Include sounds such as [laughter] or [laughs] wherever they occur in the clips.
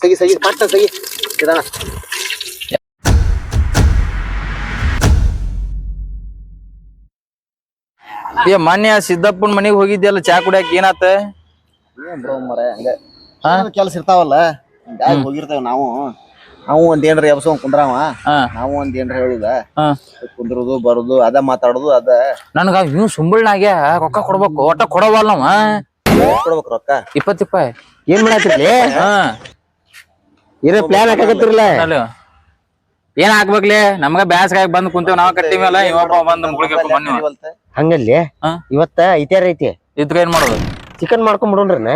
ಸಗಿ ಸಗಿ ಪಟ್ಟ ಸಗಿ. ಇದಣ ಏ ಮೊನ್ನೆ ಸಿದ್ದಪ್ಪನ ಮನೆಗೆ ಹೋಗಿದ್ಯಲ್ಲ ಚಾ ಕುಡಿಯಾಕ ಏನಾತ? ಕೆಲಸ ಇರ್ತಾವಲ್ಲ? ಹಿಂಗಾಗಿ ಹೋಗಿರ್ತೇವೆ ನಾವು. ನಾವು ಒಂದ್ ಏನ್ರ ಎಬ್ಸೋ ಕುಂದ್ರಾವ. ನಾವು ಒಂದ್ ಏನ್ರ ಹೇಳುದ. ಕುಂದ್ರದು ಬರುದು ಅದ ಮಾತಾಡುದು ಅದ. ನನಗ ಇವ್ ಸುಂಬಳ್ನಾಗ್ಯ ರೊಕ್ಕ ಕೊಡ್ಬೇಕು. ಒಟ್ಟ ಕೊಡವಲ್ಲ ನಾವ. ಕೊಡ್ಬೇಕು ರೊಕ್ಕ. ಇಪ್ಪತ್ತಿಪ್ಪ ಏನ್ ಮಾಡತ್ರಿ ಹಾ. ಏನೋ ಪ್ಲಾನ್ ಹಾಕಕತ್ತಿರಲ್ಲ. ಏನ್ ಹಾಕ್ಬೇಕ್ಲಿ? ನಮ್ಗ ಬ್ಯಾಸ್ಗಾಗ ಬಂದ್ ಕುಂತೇವ್ ನಾವ್ ಕಟ್ಟಿವಲ್ಲ ಇವಪ್ಪ ಬಂದ್ ಮುಗುಳಿಗೆ ಬನ್ನಿ ಹಂಗಲ್ಲಿ? ಹಾ? ಇವತ್ತ ಐತಿಯಾರ ಐತಿ. ಇದ್ಕ ಏನ್ ಮಾಡೋದು? ಚಿಕನ್ ಮಾಡ್ಕೊಂಡ್ ಬಿಡೋಣ್ರನ?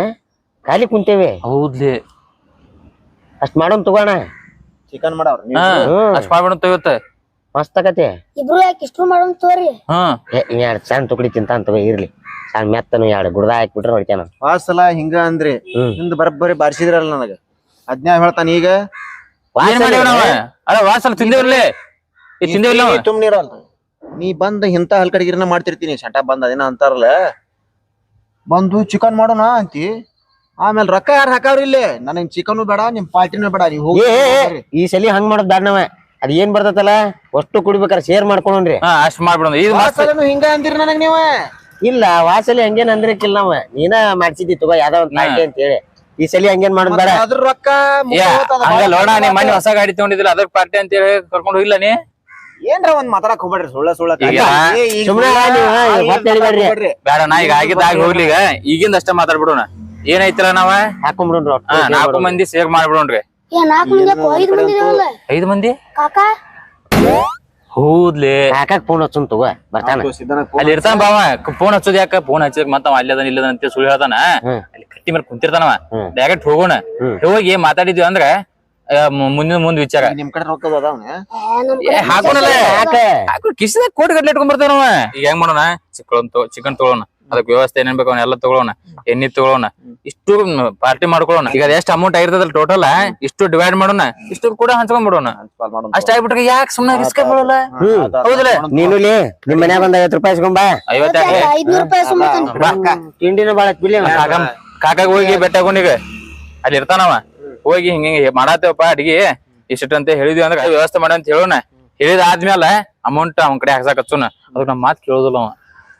ಖಾಲಿ ಕುಂತೇವೆ. ಹೌದ್ಲಿ. ಅಷ್ಟ್ ಮಾಡೋಣ ತಗೋಣ. ಚಿಕನ್ ಮಾಡೋಣ ಹಾ ಹ್ಮ್. ಅಷ್ಟ್ ಇವತ್ತ. ಮಸ್ತ್ ಆಗತ್ತೆ. ಇಬ್ರು ಯಾಕೆ ಇಷ್ಟು ಮಾಡೋಣ ತೋರಿ ಹ್ಮ್ ಏ ಎರಡ್ ಸಣ್ಣ ತುಕಡಿ ತಿಂತ ಅಂತ ಇರ್ಲಿ. ಸಣ್ಣ ಮೆತ್ತನು ಎರಡು ಗುಡ್ದ ಹಾಕ್ಬಿಟ್ರೆ ಹೊಡಿತಾನ. ವಾಸಲ ಹಿಂಗ ಅಂದ್ರಿ. ಹ್ಮ್. ಹಿಂದ್ ಬರಬ್ಬರಿ ಬಾರಿಸಿದ್ರಲ್ಲ ನನಗ. ಅದ್ನ್ಯಾವ ಹೇಳ್ತಾನ ಈಗ? ಏನ್ ಮಾಡೇವ್ ನಾವ ಅಲ್ಲ ವಾಸಲ್ ತಿಂದೇವಿರ್ಲಿ ಈ ತಿಂದೇವಿಲ್ಲ ನಾವ? ತುಂಬ ನೀರಲ್ಲ. ನೀ ಬಂದ್ ಇಂತ ಹಲ್ಕಡಿಗಿರಿನ ಮಾಡ್ತಿರ್ತೀನಿ. ಶಟ ಬಂದ ಅದೇನ ಅಂತಾರಲ್ಲ. ಬಂದು ಚಿಕನ್ ಮಾಡೋಣ ಅಂತಿ. ಆಮೇಲೆ ರೊಕ್ಕ ಯಾರು ಹಾಕಾವ್ರಿ ಇಲ್ಲಿ? ನನಗ್ ಚಿಕನ್ ಬೇಡ ನಿಮ್ ಪಾರ್ಟಿನೂ ಬೇಡ ನೀವ್ ಹೋಗಿ ಏ ಏ, ಏ, ಈ ಸಲಿ ಹಂಗ ಮಾಡೋದ್ ಬ್ಯಾಡ್ನವ ಅದ್ ಏನ್ ಬರ್ತೈತಲ್ಲ? ಅಷ್ಟು ಕುಡಿಬೇಕಾರ ಶೇರ್ ಮಾಡ್ಕೊಂಡ್ರಿ ಹಾ ಅಷ್ಟ್ ಮಾಡ್ಬಿಡೋಣ. ಇದು ಮಸ್ತ್. ವಾಸಲನು ಹಿಂಗ ಅಂದಿರಿ ನನಗ್ ನೀವ. ಇಲ್ಲ ವಾಸಲಿ ಹಂಗೇನ್ ಅಂದ್ರಕ್ಕಿಲ್ಲ ನಾವ. ನೀನ ಮಾಡ್ಸಿದ್ದಿ ತಗೋ ಯಾವ್ದೋ ಒಂದ್ ಪಾರ್ಟಿ ಅಂತ ಹೇಳಿ ಈ ಸಲ ಹಂಗೇನ್ ಮಾಡೋದ್ ಬೇಡ. ಅದ್ರ ರೊಕ್ಕ ಏ ಹಂಗ ನೋಡ ನೀ ಮೊನ್ನೆ ಹೊಸ ಗಾಡಿ ತಗೊಂಡಿದ್ದಿಲ್ಲ ಅದ್ರ ಪಾರ್ಟಿ ಅಂತ ಹೇಳಿ ಕರ್ಕೊಂಡು ಹೋಗಿಲ್ಲ ನೀ? ಏನ್ರ ಒಂದ್ ಮಾತಾಡಕ್ ಹೋಗ್ಬೇಡ್ರಿ ಸುಳ್ಳ ಸುಳ್ಳ ಬೇಡ ನಾ ಈಗ ಆಗಿದ್ದಾಗ ಹೋಗ್ಲಿ ಈಗ. ಈಗಿಂದ ಅಷ್ಟೇ ಮಾತಾಡ್ಬಿಡೋಣ. ಏನೈತಿಲ್ಲ ನಾವ? ಹಾಕೊಂಡ್ಬಿಡೋಣ ನಾಲ್ಕು ಮಂದಿ ಸೇವ್ ಮಾಡ್ಬಿಡೋಣ್ರಿ. ಏ ನಾಲ್ಕು ಮಂದಿ ಯಾಕೋ ಐದು ಮಂದಿ ಇದಾವಲ್ಲ ಐದು ಮಂದಿ ಕಾಕ ಹೌದ್ಲಿ. ಯಾಕ ಫೋನ್ ಹಚ್ಚುನ್ ತಗೋ ಬರ್ತಾನ. ಅಲ್ಲಿ ಇರ್ತಾನ ಬಾವ ಫೋನ್ ಹಚ್ಚೋದ್ ಯಾಕ? ಫೋನ್ ಹಚ್ಚಕ್ ಮತ್ತ ಅವ ಅಲ್ಲದನ ಇಲ್ಲದನ ಅಂತ ಸುಳ್ಳು ಹೇಳ್ತಾನ. ಅಲ್ಲಿ ಕಟ್ಟಿ ಮೇಲೆ ಕುಂತಿರ್ತಾನವ. ಡೈರೆಕ್ಟ್ ಹೋಗೋಣ. ಹೋಗಿ ಮಾತಾಡಿದ್ವಿ ಅಂದ್ರ ಮುಂದಿನ ಮುಂದ್ ವಿಚಾರ. ನಿಮ್ ಕಡೆ ರೊಕ್ಕ ಹಾಕೋಣ ಕಿಸಿದಾಗ ಕೋಟಿ ಗಟ್ಲೆ ಇಟ್ಕೊಂಡ್ ಬರ್ತಾವ ಈಗ ಹೆಂಗ್ ಮಾಡೋಣ? ಚಿಕನ್ ಚಿಕನ್ ತಗೊಳ್ಳೋಣ ಅದಕ್ಕೆ ವ್ಯವಸ್ಥೆ ಏನೇನ್ ಬೇಕು ಅವನ್ನೆಲ್ಲ ತಗೊಳ್ಳೋಣ ಎಣ್ಣೆ ತಗೊಳ್ಳೋಣ ಇಷ್ಟು ಪಾರ್ಟಿ ಮಾಡ್ಕೊಳ್ಳೋಣ. ಈಗ ಎಷ್ಟು ಅಮೌಂಟ್ ಆಗಿರ್ತದಲ್ಲ ಟೋಟಲ್ ಇಷ್ಟು ಡಿವೈಡ್ ಮಾಡೋಣ ಇಷ್ಟು ಕೂಡ ಹಂಚ್ಕೊಂಡ್ ಬಿಡೋಣ. ಅಷ್ಟ ಆಗ್ಬಿಟ್ರೆ ಯಾಕೆ ಸುಮ್ಮನೆ ರಿಸ್ಕ್ ಬರೋಲ್ಲ ಹೌದಲ್ಲ? ನೀನು ನಿಮ್ ಮನ್ಯಾಗ ಒಂದ್ ಐವತ್ ರೂಪಾಯಿ ಇಸ್ಕೊಂಡ್ ಬಾ. ಐವತ್ತಾಕೆ ಐದ್ನೂರು ರೂಪಾಯಿ ಸುಮ್ಮನೆ ತಿಂಡಿನ ಬಾಳ ಬಿಡ್ಲಿ ಅವ್ನ. ಕಾಕಾಗ ಹೋಗಿ ಬೆಟ್ಟ ಹಾಕೊಂಡೀಗ ಅಲ್ಲಿ ಇರ್ತಾನವ. ಹೋಗಿ ಹಿಂಗ ಹಿಂಗ ಮಾಡಾತೇವಪ್ಪ ಅಡಿಗೆ. ಇಷ್ಟ ಅಂತ ಹೇಳಿದ್ವಿ ಅಂದ್ರೆ ವ್ಯವಸ್ಥೆ ಮಾಡ ಅಂತ ಹೇಳೋಣ. ಹೇಳಿದ ಆದ್ಮೇಲೆ ಅಮೌಂಟ್ ಅವನ ಕಡೆ ಹಾಕ್ಸಾಕ ಹಚ್ಚೋಣ. ಅದಕ್ಕೆ ನಮ್ಮ ಮಾತು ಕೇಳೋದಿಲ್ಲ ಅವ.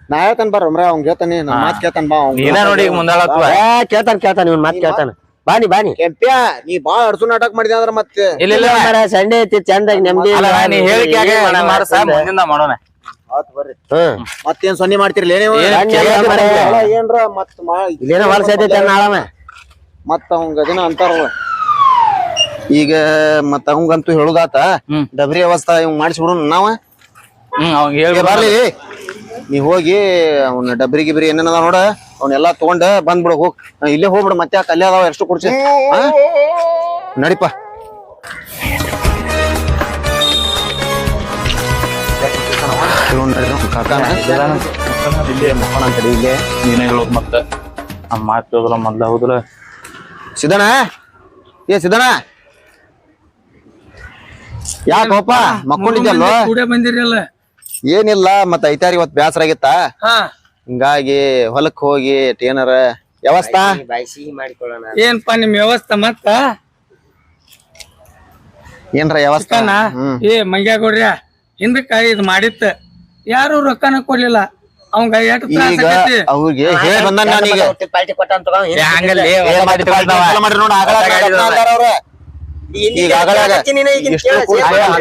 ನಾ ಹೇಳ್ತಾನ ಬರ್ರ ಅವ್ನ್ ಹೇಳ್ತಾನೆ ನಾ ಮಾತ್ ಕೇಳ್ತಾನ ಬಾ ಅವ್ನ್ ನೀನ ನೋಡಿ ಈಗ ಮುಂದಾಳತ್ವ ಏ ಕೇಳ್ತಾನ ಕೇಳ್ತಾನ ಇವ್ನ ಮಾತ್ ಕೇಳ್ತಾನ. ಬಾನಿ ಬಾನಿ ಕೆಂಪ್ಯ ನೀ ಬಾಳ ಅಡ್ಸು ನಾಟಕ ಮಾಡಿದ ಅಂದ್ರ ಮತ್ತೆ? ಇಲ್ಲ ಇಲ್ಲ. ಮಾರ ಸಂಡೆ ಐತಿ ಚಂದಾಗಿ ನೆಮ್ಮದಿ ಅಲ್ಲ ನೀ ಹೇಳಿಕೆ ಮಾಡಸ ಮುಂದಿಂದ ಮಾಡೋಣ. ಆತ್ ಬರ್ರಿ. ಹ್ಮ್. ಮತ್ತೇನ್ ಸೊನ್ನೆ ಮಾಡ್ತಿರ್ಲಿ ನೀವು? ಏನ್ರ ಮತ್ ಇಲ್ಲೇನೋ ಐತಿ ಮತ್ತ ಅವಂಗ ಅದೇನ ಅಂತಾರಲ್ಲ ಈಗ ಮತ್ತ ಅವಂಗಂತೂ ಹೇಳುದಾತ ಡಬರಿ ಅವಸ್ಥಾ ಇವ್ ಮಾಡಿಸ್ಬಿಡು ನಾವ? ಹ್ಮ್ ಹೇಳಿ ಬರ್ಲಿ. ನೀ ಹೋಗಿ ಅವ್ನ ಡಬ್ರಿ ಗಿಬ್ರಿ ಏನೇನದ ನೋಡ ಅವನ್ನೆಲ್ಲ ತಗೊಂಡ ಬಂದ್ಬಿಡು ಹೋಗ್. ನಾ ಇಲ್ಲೇ ಹೋಗ್ಬಿಡು ಮತ್ತೆ ಯಾಕೆ ಅಲ್ಲೇ ಅದಾವ ಎಷ್ಟು ಕುಡ್ಸಿ. ಆ? ನಡಿಪ. ಕಾಕಾನ. ಇಲ್ಲೇ ಇಲ್ಲೇ ನೀನೇ ಹೇಳೋದು ಮತ್ತೆ. ನಮ್ಮ ಮಾತು ಕೇಳೋದಿಲ್ಲ ಮೊದ್ಲ ಹೌದಿಲ್ಲ? ಸಿದ್ದಣ್ಣ ಏ ಸಿದ್ದಣ್ಣ. ಯಾಕೋಪ ಮಕ್ಕೊಂಡಿದ್ದಲ್ಲೋ ಕೂಡ ಬಂದಿರಲ್ಲ ಏನಿಲ್ಲ ಮತ್ತ ಐತಾರಿ ಇವತ್ ಬ್ಯಾಸರ ಆಗಿತ್ತ? ಹಾ. ಹಿಂಗಾಗಿ ಹೊಲಕ್ ಹೋಗಿ ಏನಾರ ವ್ಯವಸ್ಥಾ? ಏನ್ಪ ಮಾಡಿಕೊಳ್ಳೋಣ. ಏನ್ಪಾ ನಿಮ್ ವ್ಯವಸ್ಥೆ ಮತ್ತ? ಏನ್ರ ವ್ಯವಸ್ಥಾ? ಏ ಮಂಗ್ಯ ಮಂಗ್ಯಾಗೌಡ್ರ್ಯ ಹಿಂದಕ್ಕ ಇದ್ ಮಾಡಿತ್ತ ಯಾರು ರೊಕ್ಕನ ಕೊಡ್ಲಿಲ್ಲ. ಅವಂಗ ಎಷ್ಟ್ ತ್ರಾಸ ಈಗ ಆಗೈತಿ ಅವ್ರಿಗೆ ಹೇಳಿ ನಾನೀಗ. ಪಾರ್ಟಿ ಕೊಟ್ಟಾನ ತಗೋ ಏ, ಹಂಗಲ್ಲಿ ಏ, ಹೊಲ ಮಾಡಿ ತಗೊಳ್ತಾವ. ನೋಡು, ಆಗಲ್ಲ.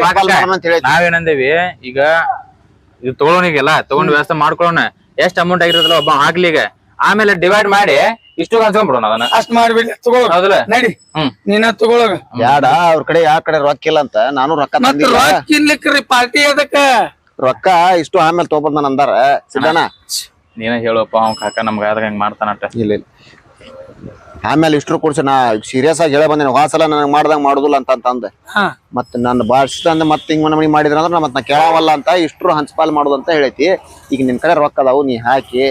ಆಗಲ್ಲ ನಾವೇನಂದೇವಿ ಈಗ ಇದು ತಗೊಳೋನಿಗೆಲ್ಲ ತಗೊಂಡ್ ವ್ಯವಸ್ಥೆ ಮಾಡ್ಕೊಳ್ಳೋಣ ಎಷ್ಟ್ ಅಮೌಂಟ್ ಆಗಿರೋದಲ್ಲ ಒಬ್ಬ ಆಗ್ಲಿಗೆ ಈಗ. ಆಮೇಲೆ ಡಿವೈಡ್ ಮಾಡಿ ಇಷ್ಟು ಕಾಣಿಸ್ಕೊಂಡ್ಬಿಡೋಣ ಅದನ್ನ. ಅಷ್ಟ್ ಮಾಡ್ಬಿಡಿ ತಗೊಳ್ ಹೌದಲ್ಲ? ನಡಿ. ಹ್ಮ್. ನೀನ ತಗೊಳಗ. ಬ್ಯಾಡ ಅವ್ರ ಕಡೆ ಯಾವ ಕಡೆ ರೊಕ್ಕ ಇಲ್ಲ ಅಂತ ನಾನು ರೊಕ್ಕ ತಂದಿಲ್ಲ. ಪಾರ್ಟಿ ಅದಕ್ಕ. ರೊಕ್ಕ ಇಷ್ಟು ಆಮೇಲೆ ತಗೊಬಂದ ಅಂದಾರ. ಸಿದ್ದಣ್ಣ. ನೀನ ಹೇಳಪ್ಪ ಅವ್ನ ಕಾಕ ನಮ್ಗ ಆದಾಗ ಹೆಂಗ್ ಮಾಡ್ತಾನ ಇಲ್ಲ ಇಲ್ಲ. ಆಮೇಲೆ ಇಷ್ಟ್ರು ಕೊಡ್ಸಿ ನಾ ಸೀರಿಯಸ್ ಆಗಿ ಹೇಳ ಬಂದೇನೆ ಸಲ ನನಗೆ ಮಾಡ್ದಂಗ ಮಾಡುದಿಲ್ಲ ಅಂತ ಅಂತಂದೆ. ಹಾ. ಮತ್ತೆ ನನ್ನ ಅಂದೆ ಮತ್ತೆ ಹಿಂಗ್ ನಮಗೆ ಮಾಡಿದ್ರ ಅಂದ್ರೆ ಮತ್ತೆ ನಾ ಕೇಳಾವಲ್ಲ ಅಂತ ಇಷ್ಟ್ರು ಹಂಚಪಾಲ್ ಮಾಡುದು ಅಂತ ಹೇಳೈತಿ. ಈಗ ನಿನ್ ಕಡೆ ರೊಕ್ಕ ಅದಾವು ನೀ ಹಾಕಿ.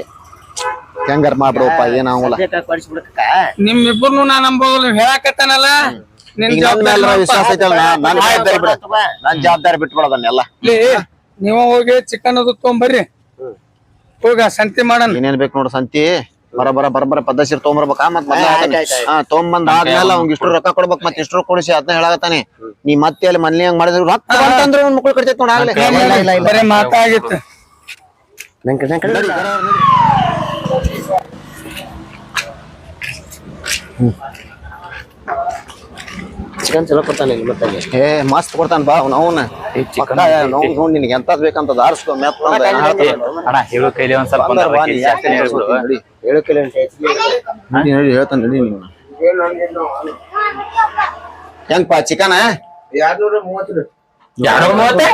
ಹೆಂಗಾರ ಮಾಡ್ಬಿಡಪ್ಪ ಏನಾಗಲ್ಲ ನಿಮ್ಮಿಬ್ಬರು ನಾ ನಂಬೋದಿಲ್ಲ ಹೇಳಾಕತ್ತಾನಲ್ಲ? ಜವಾಬ್ದಾರಿ ವಿಶ್ವಾಸ ಐತಲ್ಲ ನನ್ನ ಜವಾಬ್ದಾರಿ ಬಿಡ ನನ್ನ ಜವಾಬ್ದಾರಿ ಬಿಟ್ಬಿಡೋದನ್ನೆಲ್ಲ. ನೀವು ನೀವ ಹೋಗಿ ಚಿಕನ್ ಅದು ತಗೊಂಬರ್ರಿ. ಹೋಗ ಸಂತಿ ಮಾಡೋಣ. ಏನೇನ್ ಬೇಕು ನೋಡು ಸಂತಿ. ಬರ ಬರ ಬರ ಬರ ಪದ್ಧತಿ ತೊಗೊಂಬರ್ಬೇಕ. ಮತ್ ತೊಗೊಂಬಂದ್ ಆದ್ಮೇಲೆ ಅವ್ನ್ ಇಷ್ಟು ರೊಕ್ಕ ಕೊಡ್ಬೇಕು ಮತ್ ಇಷ್ಟು ಕೊಡಿಸಿ ಅದನ್ನ ಹೇಳಾಕತ್ತಾನೆ. ನೀ ಮತ್ತೆ ಅಲ್ಲಿ ಮನ್ಲಿ ಹಂಗ್ ಮಾಡಿದ್ರು ರೊಕ್ಕ ಅಂತಂದ್ರೆ ಒಂದ್ ಮಕ್ಳು ಕಡ್ತೈತಿ ನೋಡ ಆಗ್ಲೇ. ಚಿಕನ್ ಚಲೋ ಕೊಡ್ತಾನೆ ಮತ್ತೆ ಏ ಮಸ್ತ್ ಕೊಡ್ತಾನ ಬಾ ಅವ್ನ ಅವನ. ನೋಡ್ ನಿನಗೆ ಎಂತದ್ ಬೇಕಂತ ಆರಿಸ್ಕೊ ಮೆತ್ತ. ಅಣ್ಣ ಹೇಳು ಕೈಲಿ ಒಂದ್ ಸ್ವಲ್ಪ ನೀ ಏಳು ಕಿಲೋ ಉಂಟು ಹೆಚ್ಚಿಗೆ. ನಡಿ ನಡಿ ಹೇಳ್ತಾನೆ ನಡಿ ನೀನು. ಹೆಂಗ್ಪಾ ಚಿಕನ್? ಮೂವತ್ತೆ?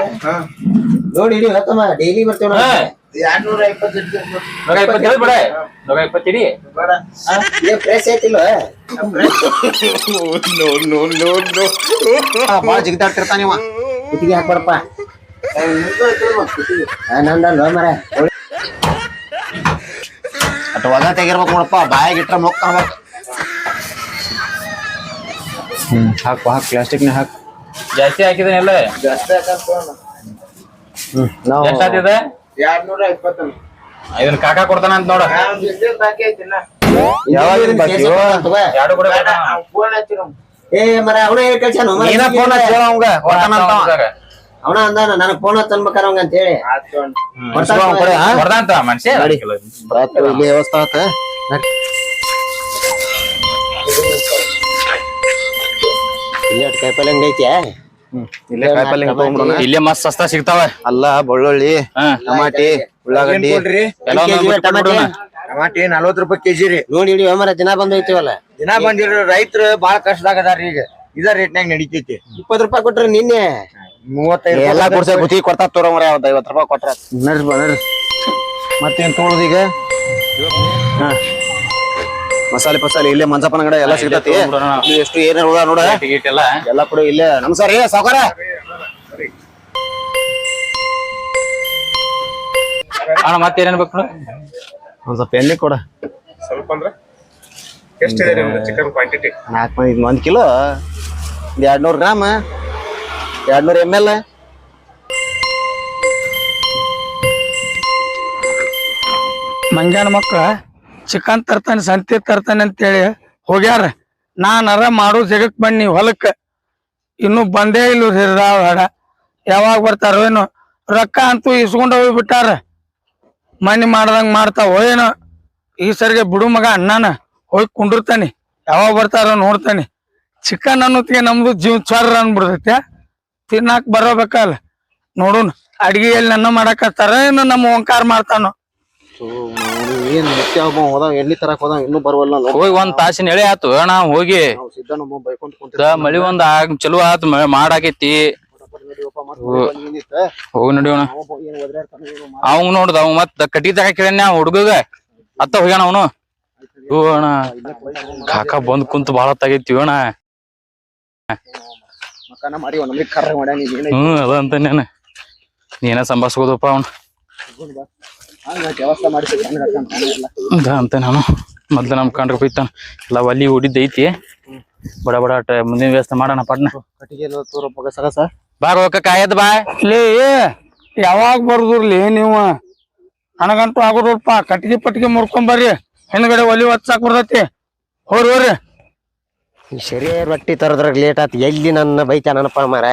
ನೋಡಿ ಇಡೀ ಹೇಳ್ತಮ್ಮ ಡೈಲಿ ಬರ್ತೇವ ಹಾ. ನೂರ ಇಪ್ಪತ್ತು ಹೇಳು ಬಿಡ. ನೂರ ಇಪ್ಪತ್ತು ಇಡಿ. ಫ್ರೆಶ್ ಐತಿಲ್ಲ ಬಾಳ ಜಿಗಿದಾಡ್ತಿರ್ತಾನ ಇವ. ಕುತ್ತಿಗೆ ಹಾಕ್ಬಾರಪ್ಪ ನಂದಲ್ಲ ಮರ. ಅಟ್ ಒಗ ತೆಗಿರ್ಬೇಕು ನೋಡಪ್ಪ ಬಾಯಾಗ ಇಟ್ರ ಮೊಕ್ಕ ಹ್ಮ್ ಹಾಕು ಹಾಕ್ ಪ್ಲಾಸ್ಟಿಕ್ನ ಹಾಕ್. ಜಾಸ್ತಿ ಹಾಕಿದನೆಲ್ಲ ಹ್ಮ್ ನಾವು ಎಷ್ಟ್ ಆತಿದೆ ಇದನ್ನ ಕಾಕ ಕೊಡ್ತಾನ ಅಂತ ನೋಡ. ಯಾವಾಗ ಬರ್ತೀವೋ ಎರಡು ಕೂಡ ಕೊಡ್ತಾನ. ಏ ಮರ ಅವನೇ ಹೇಳಿ ಕಳ್ಸ್ಯಾನ. ಮರ. ನೀನ ಫೋನ್ ಹಚ್ಚಿ ಹೇಳು. ಅವಂಗ ಕೊಡ್ತಾನ ಅಂತ. ಅವನ ಅಂದಾನ ನನಗ್ ಫೋನ್ ಹತ್ತನ್ಬೇಕಾರ ಅವಂಗ ಅಂತ ಹೇಳಿ. ಇಸ್ಕೊ ಅವ್ನ್ ಕಡೆ, ಹಾ? ಕೊಡ್ದಂತ ಮನುಷ್ಯ ಇಲ್ಲಿ ವ್ಯವಸ್ಥೆ ಆತ. ಇಲ್ಲಿ ಅಟ್ ಕಾಯಿಪಲ್ಲೆ ಅಂಗಡಿ ಐತಿ ಇಲ್ಲೇ ಕಾಯಿಪಲ್ಲೆ ತಗೊಂಡ್ಬಿಡೋಣ. ಇಲ್ಲೇ ಮಸ್ತ್ ಸಸ್ತಾ ಸಿಗ್ತಾವ. ಅಲ್ಲ ಬೆಳ್ಳುಳ್ಳಿ ಟಮಾಟಿ ಉಳ್ಳಾಗಡ್ಡಿ. ಟಮಾಟಿ? ನಲ್ವತ್ ರೂಪಾಯಿ ಕೆಜಿ ರೀ. ನೋಡಿ ಇಡೀ ವ್ಯವಹಾರ ದಿನ ಬಂದ್ ಐತಿವಲ್ಲ ದಿನ ಬಂದಿರೋ ರೈತರು ಬಾಳ ಕಷ್ಟದಾಗ ಅದಾರ ಈಗ. ಇದ ರೇಟ್ನಾಗ ನಡಿತೈತಿ. ಇಪ್ಪತ್ ರೂಪಾಯಿ ಕೊಟ್ರಿ ನಿನ್ನೆ. ಮೂವತ್ತೈದು ಎಲ್ಲಾ ಗುತ್ತಿಗೆ ಕೊಡ್ತಾ ತೋರ ಮರ ಯಾವ್ದು ಐವತ್ತು ರೂಪಾಯಿ ಕೊಟ್ರ. ನಡ್ರಿ ಬಾ ನಡ್ರಿ. ಮತ್ತೇನ್ ತೊಗೊಳೋದು ಈಗ? ಹಾ. ಮಸಾಲೆ ಪಸಾಲೆ ಇಲ್ಲೇ ಮಂಜಪ್ಪನ ಕಡೆ ಎಲ್ಲ ಸಿಗ್ತತಿ. ಎಷ್ಟು ಏನೇ ಹೋದ ನೋಡ. ಟಿಕೆಟ್ ಎಲ್ಲ. ಎಲ್ಲ ಕೂಡ ಇಲ್ಲೇ. ನಮಸ್ಕಾರ ಏ ಸಾವುಕಾರ? ಅಣ್ಣ ಮತ್ತೇನೇನ್ ಬೇಕು? ಒಂದ್ ಸ್ವಲ್ಪ ಎಣ್ಣೆ ಕೊಡ. ಸ್ವಲ್ಪ ಅಂದ್ರೆ? ಎಷ್ಟಿದೆ ನಿಮ್ದು ಚಿಕನ್ ಕ್ವಾಂಟಿಟಿ ನಾಲ್ಕು ಮಂದಿ ಒಂದ್ ಕಿಲೋ. ಒಂದ್ ಎರಡ್ ನೂರ್ ಗ್ರಾಮ್. ಎರಡ್ ನೂರ್ ಎಂ ಎಲ್ ಮಂಜಾನ ಮಕ್ಳ, ಚಿಕನ್ ತರ್ತಾನೆ, ಸಂತಿ ತರ್ತಾನೆ ಅಂತೇಳಿ ಹೋಗ್ಯಾರ. ನಾನರ ಮಾಡೋ ಜಗಕ್ ಬನ್ನಿ ಹೊಲಕ್ಕೆ. ಇನ್ನು ಬಂದೇ ಇಲ್ಲ ಹಿರಿದಾಳ ಯಾವಾಗ ಬರ್ತಾರೋ ಏನೋ. ರೊಕ್ಕ ಅಂತೂ ಇಸ್ಕೊಂಡು ಹೋಗಿ ಬಿಟ್ಟಾರ. ಮನಿ ಮಾಡ್ದಂಗ ಮಾಡ್ತಾವ ಏನೋ. ಈ ಸರಿಗೆ ಬಿಡು ಮಗ ಅಣ್ಣನ. ಹೋಗಿ ಕುಂಡಿರ್ತಾನೆ. ಯಾವಾಗ ಬರ್ತಾರೋ ನೋಡ್ತಾನೆ. ಚಿಕನ್ ಅನ್ನೋತ್ತಿಗೆ ನಮ್ದು ಜೀವ ಚ್ವರ್ ಅನ್ಬಿಡ್ತೈತೆ. ತಿನ್ನಾಕ್ ಬರೋಬೇಕಲ್ಲ ನೋಡುನ್ ಅಡ್ಗಿ ಎಲ್ಲಿ ನನ್ನ ಮಾಡಕತ್ತಾರ ಏನು ನಮ್ಮ ಓಂಕಾರ ಮಾಡ್ತಾನೋ. ಏನ್ ಮುಖ್ಯ ಒಬ್ಬ ಹೋದ ಎಲ್ಲಿ ತರಕ್ ಹೋದ ಇನ್ನೂ ಬರುವಲ್ಲ ನೋಡ್ ಹೋಗಿ ಒಂದ್ ತಾಸಿನ ಎಳೆ ಆತು ಅಣ್ಣ ಹೋಗಿ. ನಾವು ಕುಂತ ಮಳಿ ಒಂದ್ ಆಗ್ ಚಲೋ ಆತ್ ಮಾಡಾಕೈತಿ. ಹೋಗಿ ನಡಿಯೋಣ ಅವಂಗ್ ನೋಡ್ದ ಅವ್ ಮತ್ ಕಟ್ಟಿ ತಗ ಕೇಳ ಹುಡುಗಗ. ಅತ್ತ ಹೋಗ್ಯಾನ ಅವನು. ಅಣ್ಣ. ಕಾಕ ಬಂದ್ ಕುಂತ ಬಾಳ ತಗೈತಿ ಅಣ್ಣ. ಮಕ್ಕನ ಮಾಡಿ ಒಂದ್ ನಮ್ಗೆ ಕರ್ರ ಮಾಡ್ಯಾನ ಈಗ ಏನ್ ಹ್ಮ್ ಅದ ಅಂತ ನಾನು ನೀನೇ ಸಂಭಾಸ್ಕೋದಪ್ಪ ಅವ್ನ? ವ್ಯವಸ್ಥೆ ಮಾಡಿಸಿ ತಾನೇ ಎಲ್ಲ. ಅದ ಅಂತ ನಾನು. ಮೊದ್ಲು ನಮ್ ಕಂಡ್ರ ಹೋಯ್ತಾನ ಎಲ್ಲ ಒಲಿ ಹೊಡಿದೈತಿ ಬಡ ಬಡ ಅಟ ಮುಂದಿನ ವ್ಯವಸ್ಥೆ ಮಾಡೋಣ ಪಟ್ನ ಕಟ್ಟಿಗೆ ತೋರ ತೋರಪ್ಪ ಸಗಸ ಬಾ ಕಾಯದ್ ಬಾ. ಲೇ ಯಾವಾಗ ಬರ್ದುರ್ಲಿ ನೀವು? ನನಗಂತೂ ಆಗೋದಪ್ಪ ಕಟ್ಟಿಗೆ ಪಟ್ಗಿ ಮುರ್ಕೊಂಬರ್ರಿ ಹಿಂದ್ಗಡೆ ಒಲಿ ಹಚ್ಚಾಕ್ ಬರ್ತೈತಿ. ಹೋರಿ ಹೋರಿ. ಸರಿ ರೊಟ್ಟಿ ತರದ್ರಾಗ ಲೇಟ್ ಆತು. ಎಲ್ಲಿ ನನ್ನ ಬೈತ ನನಪ್ಪ ಮರ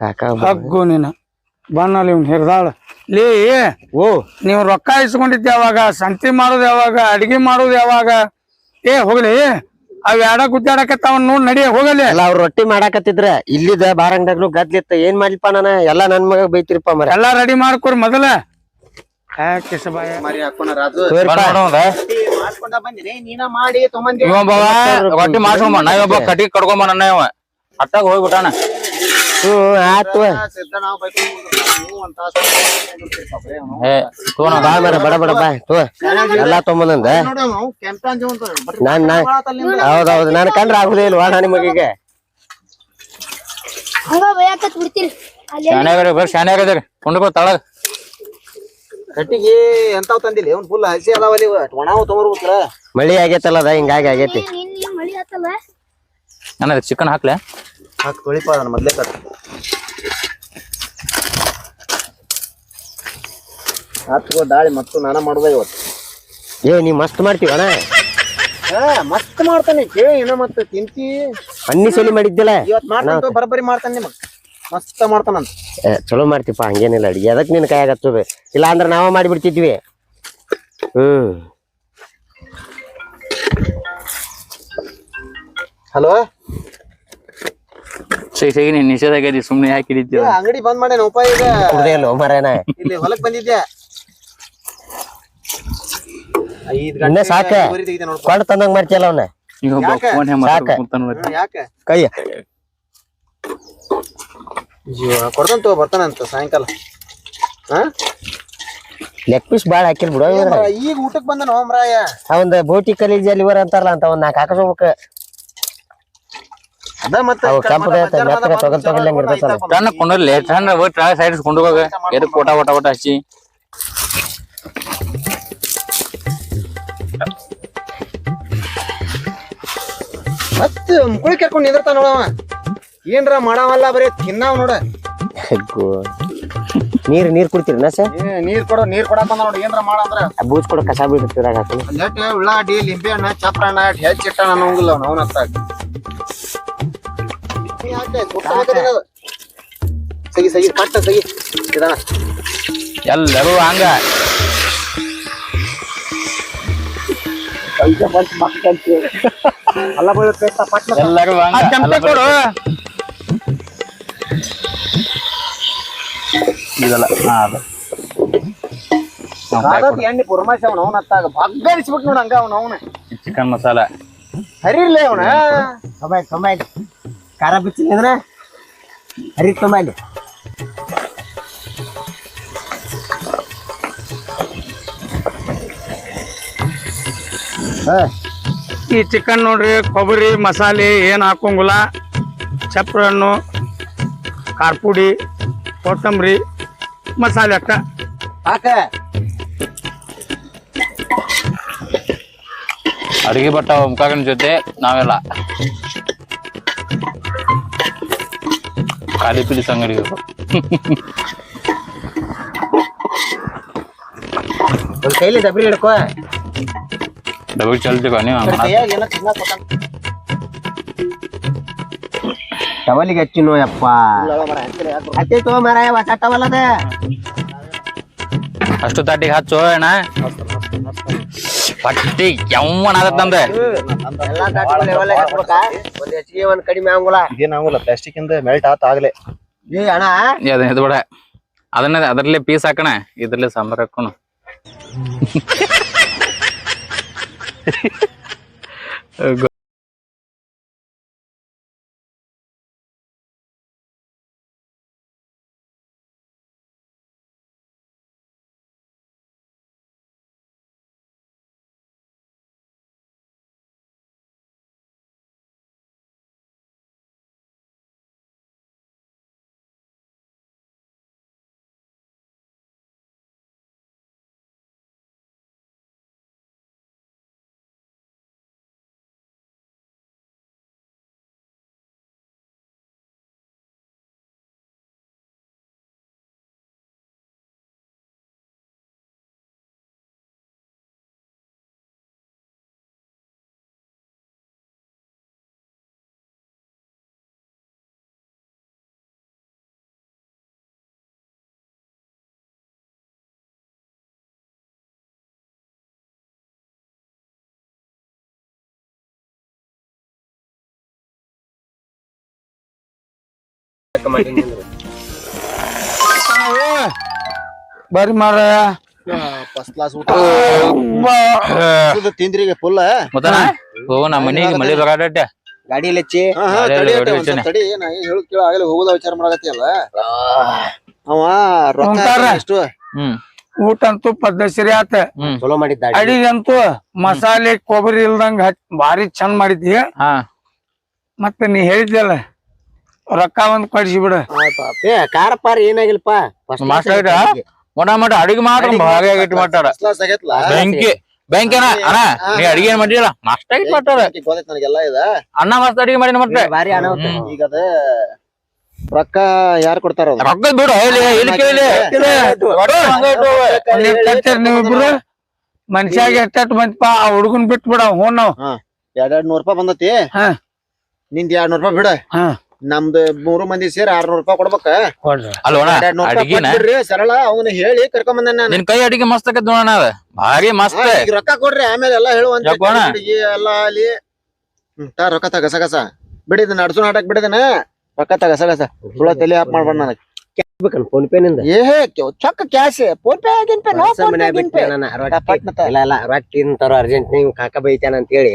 ಕಾಕ ಹಗ್ಗು ನೀನು. ಬನ್ನಲ್ಲಿ ಇವ್ನ ಹಿರ್ದಾಳ. ಲೇ ಓ. ನೀವು ರೊಕ್ಕ ಇಸ್ಕೊಂಡಿದ್ದ ಯಾವಾಗ? ಸಂತಿ ಮಾಡೋದು ಯಾವಾಗ? ಅಡಿಗೆ ಮಾಡೋದು ಯಾವಾಗ? ಏ ಹೋಗ್ಲಿ. ಅವ್ ಎಡ ಗುದ್ದಾಡಕತ್ತಾವ ನೋಡ್ ನಡಿ ಹೋಗಲಿ. ಅಲ್ಲ ಅವ್ರು ರೊಟ್ಟಿ ಮಾಡಾಕತ್ತಿದ್ರ ಇಲ್ಲಿದ ಬಾರಂಗದಾಗ್ನು ಗದ್ಲಿತ್ತ. ಏನ್ ಮಾಡ್ಲಿಪ್ಪ ನಾನ? ಎಲ್ಲಾ ನನ್ ಮಗ ಬೈತಿರಿಪ್ಪ ಮರ ಎಲ್ಲಾ ರೆಡಿ ಮಾಡ್ಕೊರಿ ಮೊದಲ. ಆ ಕಿಸಬಾಯ ಮರಿ ನೋಡೋದ ಮಾಡ್ಕೊಂಡ ಬಂದಿನಿ. ನೀನ ಮಾಡಿ ತೊಗೊಂಬಂದಿ. ಇವೊಬ್ಬವ ರೊಟ್ಟಿ ಮಾಡ್ಕೊಂಬ ನಾ ಇವೊಬ್ಬ ಕಟ್ಟಿ ಕಡ್ಕೊಂಬ ನನ್ನ ಇವ. ಅಟ್ಟಾಗ ಹೋಗ್ಬಿಟ್ಟಾನ. ಹ್ಮ್ ಆತು. ಏ ತೋಣ ಬಾ ಮರ ಬಡ ಬಡ ಬಾ ತೋ ಎಲ್ಲಾ ತೊಂಬಂದ. ನಾನ್ ನಾ ಬಾಳಾತಲ್ಲ ನಿಮ್ದು. ಹೌದೌದು ನನ್ ಕಂಡ್ರ ಆಗುದೇ ಇಲ್ವಾ ಬರ್ರಿ ಶಾನ್ಯಾಗದಿರಿ ಕೊಂಡ್ಕೋ ತಳಗ. ಕಟ್ಟಿಗೆ ಎಂತಾವ್ ತಂದಿಲ್ಲ ಅವ್ನು ಫುಲ್ ಹಸಿ ಅದಾವಲ್ಲಿ ಇವ. ಒಣಾವ್ ತಗೋರ್ಬೇಕ್ರ. ಮಳಿ ಆಗೈತಲ್ಲ ಅದ ಹಿಂಗಾಗಿ ಆಗೈತಿ. ನಾನು ನನ್ನ ಚಿಕನ್ ಹಾಕ್ಲೆ? ಹಾಕ್ ತೊಳಿಪ ನಾನು ಮೊದ್ಲೇ ಕಟ್. ಹತ್ಕೋ ದಾಳಿ ಮತ್ತು ನಾನ ಮಾಡುದ ಇವತ್ತು ಏ ನೀ ಮಸ್ತ್ ಮಾಡ್ತೀವಿ ಅಣ್ಣ? ಹಾ ಮಸ್ತ್ ಮಾಡ್ತಾನೆ. ಕೇಳಿ ಮತ್ತೆ ಮತ್ತ ತಿಂತಿ. ಅನ್ನಿ ಸಲಿ ಮಾಡಿದ್ದಿಲ್ಲ? ಇವತ್ತು ಮಾಡ್ತಾನೆ ಬರಬರಿ ಮಾಡ್ತಾನೆ ನಿಮಗ್. ಮಸ್ತ್ ಮಾಡ್ತಾನಂತ. ಏ, ಚಲೋ ಮಾಡ್ತೀಪ್ಪ ಹಂಗೇನಿಲ್ಲ ಅಡಿಗೆ ಅದಕ್ಕೆ ನಿನ್ ಕೈ ಆಗತ್ತದ? ಇಲ್ಲ ಅಂದ್ರೆ ನಾವ ಮಾಡಿಬಿಡ್ತಿದ್ವಿ. ಹ್ಮ್. ಹಲೋ? ಸೈ ಸೈ ನೀನ್ ನಿಷೇಧ ಆಗೈತಿ ಸುಮ್ನೆ ಯಾಕೆ ಹಿಡಿತೀವ ಅಂಗಡಿ ಬಂದ್ ಮಾಡೇನ ಉಪಾಯ ಈಗ ಕುಡ್ದೇ ಇಲ್ಲ ಮರೇನ ಇಲ್ಲಿ ಹೊಲಕ್ ಬಂದಿದ್ದೆ ಐದ್ ಇನ್ನ ಸಾಕ? ಬರೀ ತೆಗಿತೆ ನೋಡ್ಪ ಕೊಂಡು ತಂದಂಗ್ ಮಾಡ್ತಿಯಲ್ಲ ಅವ್ನ? ಈಗ ಒಬ್ಬ ಯಾಕೆ? ಫೋನ್ ಹೆಂಗ್. ಮಾತಾಡ್ಕೊಂತಾನ ಜೀವ ಕೊಡ್ತಾನ ತಗೋ ಬರ್ತಾನಂತ ಸಾಯಂಕಾಲ. ಹಾ? ಲೆಗ್ ಪೀಸ್ ಬಾಳ ಹಾಕಿಲ್ ಬಿಡು. ಈಗ ಊಟಕ್ಕೆ ಬಂದನ ಹೋಮ್ರಾಯ ಅವಂದ ಬೋಟಿ ಕಲೀಜ್ ಲಿವರ್ ಅಂತಾರಲ್ಲ ಅಂತ ಒಂದ್ ನಾಲ್ಕು ಹಾಕಸ್ಬೇಕು ಅದ ಮತ್ತೆ ಅವು ಕೆಂಪದ ಐತೆ, ಮೆತ್ತಗ ತೊಗಲ್ ತೊಗಲ್ದಂಗ್ ಇರ್ತೈತಲ್ಲ. ಸಣ್ಣ ಕೊಂಡಲ್ಲಿ ಸಣ್ಣ ಒಟ್ಟು ಸೈಡ್ ಕೊಂಡು ಹೋಗ ಎದಕ್ ಕೋಟ ಓಟ ಓಟ ಹಚ್ಚಿ. ಮತ್ತ ಮುಕುಳಿ ಕರ್ಕೊಂಡು ನಿಂದಿರ್ತಾನ ನೋಡವ ಏನ್ರ ಮಾಡವಲ್ಲ ಬರೀ ತಿನ್ನಾವ್ ನೋಡ. ನೀರ್ ನೀರ್ ಕುಡ್ತೀರಿ ನಾ ಸರ್ ಏ, ನೀರ್ ಕೊಡೋ ನೀರ್ ಕೊಡಾಕ ನೋಡಿ ನೋಡ ಏನ್ರ ಮಾಡ ಅಂದ್ರ. ಬೂಜ್ ಕೊಡು ಕಸ ಬೀಳ್ತಿರಾಗ ಉಳ್ಳಾಡಿ ಲಿಂಬೆ ಹಣ್ಣ ಚಪ್ರ ಹಣ್ಣ ಹೆಚ್ಚಿಟ್ಟ ಅವನ ಹತ್ತಾಗ ಸಗಿ ಸಗಿ ಕಟ್ಟ ಸಗಿ. ಇದಾನ ಎಲ್ಲರೂ ಹಂಗ. ಅಲ್ಲ ಬೀಳುತ್ತೆ ಪಟ್ಲ ಎಲ್ಲರೂ ಹಂಗ ಅಲ್ಲ ಕೊಡು. ಇದಲ್ಲ. ಹಾ ಅದು. ಕಾದತ್ ಎಣ್ಣೆ ಪುರ್ಮಾಶ್ ಅವನ ಅವನ ಹತ್ತಾಗ ಬಗ್ಗರಿಸ್ಬಿಟ್ಟು ನೋಡ ಹಂಗ ಅವನ ಅವನ. ಚಿಕನ್ ಮಸಾಲ. ಹರಿರ್ಲಿ ಅವನ. ಕಮಾಯ್ ಕಮಾಯ್. ಖಾರ ಬಿಚ್ಚಿಲ್ಲ ಹರಿ ತೊಂಬೈ ಈ ಚಿಕನ್ ನೋಡ್ರಿ ಕೊಬ್ಬರಿ ಮಸಾಲೆ ಏನು ಹಾಕೋಂಗಿಲ್ಲ. ಚಪ್ರ ಹಣ್ಣು ಖಾರಪುಡಿ ಕೊತ್ತಂಬರಿ. ಮಸಾಲೆ ಅಕ್ಕ ಹಾಕ. ಅಡಿಗೆ ಭಟ್ಟ ಮುಖಾಗನ ಜೊತೆ ನಾವೆಲ್ಲ. ಖಾಲಿ ಪಿಲಿ ಸಂಗಡಿ ಒಂದ್ ಕೈಲಿ ಡಬ್ರಿ ಹಿಡ್ಕೋ. ಡಬ್ರಿ ಚಲ್ತೀವ ನೀವು ಟವಲಿಗೆ ಹಚ್ಚಿನೋ ಯಪ್ಪ. ಅತ್ತೆ ತೋ ಮಾರಾಯ ಹೊಸ ಟವಲ್ ಅದ. ಅಷ್ಟು ತಾಟಿಗೆ ಹಚ್ಚು ಅಣ್ಣ. ಪಟ್ಟಿ ಯವ್ವನ ಆಗತ್ತಂದೆ ಎಲ್ಲಾ ಹಾಕ್ಬೇಕಾ? ಒಂದ್ ಹೆಚ್ಚಿಗೆ ಒಂದ್ ಕಡಿಮೆ ಆಗಂಗಿಲ್ಲ ಇದೇನಾಗಲ್ಲ ಪ್ಲಾಸ್ಟಿಕ್ ಇಂದ ಮೆಲ್ಟ್ ಆತ ಆಗ್ಲೇ. ಏ ಅಣ್ಣ. ಅದನ್ನ ಇದು ಬಿಡ. ಅದನ್ನ ಅದರಲ್ಲೇ ಪೀಸ್ ಹಾಕಣ. ಇದ್ರಲ್ಲೇ ಸಾಂಬಾರ್ ಹಾಕೋಣ. [laughs] ಬರ್ರಿ ಮಾರ ಫಸ್ಟ್ ಕ್ಲಾಸ್ ಊಟ ತಿಂದ್ರಿಗೆ ಫುಲ್ ಮತ್ತನ ಓ ನಮ್ಮ ಮನಿಗೆ ಮಳಿ ಗಾಡಿ ಹಚ್ಚಿ ತಡಿ ನಾ ಆಗಲೇ ಹೋಗೋದ ವಿಚಾರ ಮಾಡಕತ್ತಿಯಲ್ಲ ಅವ ರೊಕ್ಕ ಉಂಟಾರ? ಎಷ್ಟು ಹ್ಮ್ ಊಟ ಅಂತೂ ಪದ್ಧತಿ ಆತ ಚಲೋ ಮಾಡಿದ್ದ ಅಡಿಗೆ. ಅಂತೂ ಮಸಾಲೆ ಕೊಬ್ಬರಿ ಇಲ್ದಂಗ ಹಾಕಿ ಭಾರಿ ಚಂದ ಮಾಡಿದ್ದಿ ಹಾ ಮತ್ತೆ ನೀ ಹೇಳಿದ್ಯಲ್ಲ ರೊಕ್ಕ ಒಂದ್ ಕಳ್ಸಿ ಬಿಡ. ಏ ಏನಾಗಿಲ್ಲಪ್ಪ? ಪಾರ ಏನಾಗಿಲ್ಪ ಮಾಸ್ಟರ್? ಮೊಟ ಮೊಟ ಅಡಿಗೆ ಮಾತ್ರ ಭಾಗ ಮಾಡ್ತಾರ ಬೆಂಕಿ ಬೆಂಕಿ ಅಣ್ಣ ಅಣ್ಣ ನೀ ಅಡಿಗೆ ಏನ್ ಮಾಡಿಲ್ಲ ಮಸ್ತ್ ಆಗಿಟ್ ಮಾಡ್ತಾರ ಅಣ್ಣ ಮಸ್ತ್ ಅಡಿಗೆ ಮಾಡಿ ಮತ್ತೆ. ಭಾರಿ ಅನಾಹುತ ಈಗ ಅದ ರೊಕ್ಕ ಯಾರು ಕೊಡ್ತಾರ ರೊಕ್ಕ ಬಿಡು ಇಲ್ಲಿ ಇಲ್ಲಿ ಕೇಳಿ. ನೀವಿಬ್ರು ಮನುಷ್ಯಾಗ ಎಟ್ಟೆಟ್ ಬಂತಪ್ಪ ಆ ಹುಡುಗನ್ ಬಿಟ್ ಬಿಡ ಹೋನ್. ನಾವು ಎರಡ್ ಎರಡ್ ನೂರ್ ರೂಪಾಯಿ ಬಂದತಿ. ಹಾ. ನಿಂದ್ ಎರಡ್ ನೂರ್ ರೂಪಾಯಿ ಬಿಡ. ಹಾ. ನಮ್ದು ಮೂರು ಮಂದಿ ಸೇರಿ ಆರ್ನೂರ್ ರೂಪಾಯಿ ಕೊಡ್ಬೇಕ. ಕೊಡ್ರಿ. ಅಲ್ವಣ ಎರಡ್ ನೂರ್ ರೂಪಾಯಿ ಅಡಿಗೆನ? ಕೊಟ್ಬಿಡ್ರಿ ಸರಳ ಅವನ ಹೇಳಿ ಕರ್ಕೊಂಡ್ ಬಂದ ನಾನು. ನಿನ್ ಕೈ ಅಡಿಗೆ ಮಸ್ತ್ ಆಕತ್ ನೋಡಣ ಅದ. ಭಾರಿ ಮಸ್ತ್. ಹಾ, ಈಗ ರೊಕ್ಕ ಕೊಡ್ರಿ ಆಮೇಲೆ ಎಲ್ಲ ಹೇಳುವಂತ. ಅಡಿಗೆ ಎಲ್ಲ ಅಲ್ಲಿ. ಹ್ಮ್ ತಾ ರೊಕ್ಕ ತ ಗಸ ಗಸ. ಬಿಡಿದ ನಡ್ಸು ನಾಟಕ್ ಬಿಡಿದನ. ರೊಕ್ಕ ತ ಗಸ ಹುಳ ತಲೆ ಆಪ್ ಮಾಡ್ಬೇಡ ನನಗೆ. ಬೇಕನ್ ಫೋನ್ ಪೇ ನಿಂದ? ಏ ಚೊಕ್ಕ ಕ್ಯಾಶ್ ಫೋನ್ ಪೇ ಆಗಿನ್ ಪೇ ನೋ ಫೋನ್ ಪೇ ಆಗಿನ್ ಪೇ. ನಾನು ರೊಟ್ಟಿ. ಇಲ್ಲ ಇಲ್ಲ ರೊಟ್ಟಿ ಇಂತಾರ ಅರ್ಜೆಂಟ್ ನಿಮ್ ಕಾಕ ಬೈತಾನ ಅಂತ ಹೇಳಿ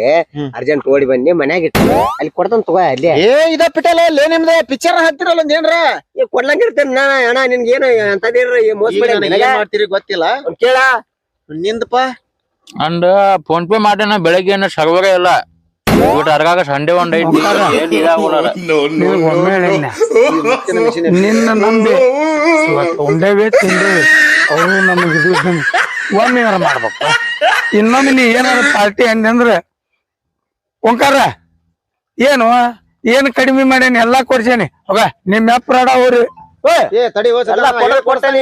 ಅರ್ಜೆಂಟ್ ಓಡಿ ಬಂದಿ ಮನ್ಯಾಗ ಇಟ್ಟು ಅಲ್ಲಿ ಕೊಡ್ತಾನ ತಗೋ ಅಲ್ಲಿ. ಏ ಇದ ಪಿಟಲ ಲೇ ನಿಮ್ದ ಪಿಕ್ಚರ್ ಹಾಕ್ತಿರಲ್ಲ ಒಂದ್ ಏನ್ರ ಏ, ಕೊಡ್ಲಂಗಿರ್ತೇನೆ ನಾ ಅಣ್ಣ ನಿನ್ಗೆ ಏನು ಅಂತದೇನ್ರ ಮೋಸ ಮಾಡಿ ಮಾಡ್ತೀರಿ ಗೊತ್ತಿಲ್ಲ? ಕೇಳ. ನಿಂದಪ್ಪ ಅಂಡ್ ಫೋನ್ ಪೇ ಮಾಡ್ಯಾನ ಬೆಳಗ್ಗೆ ಏನ ಸಗವಾಗ ಇಲ್ಲ ಸಂಡೆ ಒಂದ್ ನಿನ್ನ ನಂಬಿ. ಒಮ್ಮೆ ಏನಾರ ಮಾಡ್ಬೇಕು. ಇನ್ನೊಮ್ಮೆ ನೀ ಏನಾರ ಪಾರ್ಟಿ ಅಂದ್ರೆ ಓಂಕಾರ ಏನು? ಏನ್ ಕಡಿಮೆ ಮಾಡೇನಿ? ಎಲ್ಲಾ ಕೊಡ್ಸೇನಿ. ಹೋಗ ನಿಮ್ಮ ಅಪ್ರಾಡ ಅವ್ರಿ ಓಯ್ ಏ ತಡಿ ಎಲ್ಲ ಕೊಡ್ತೇನಿ.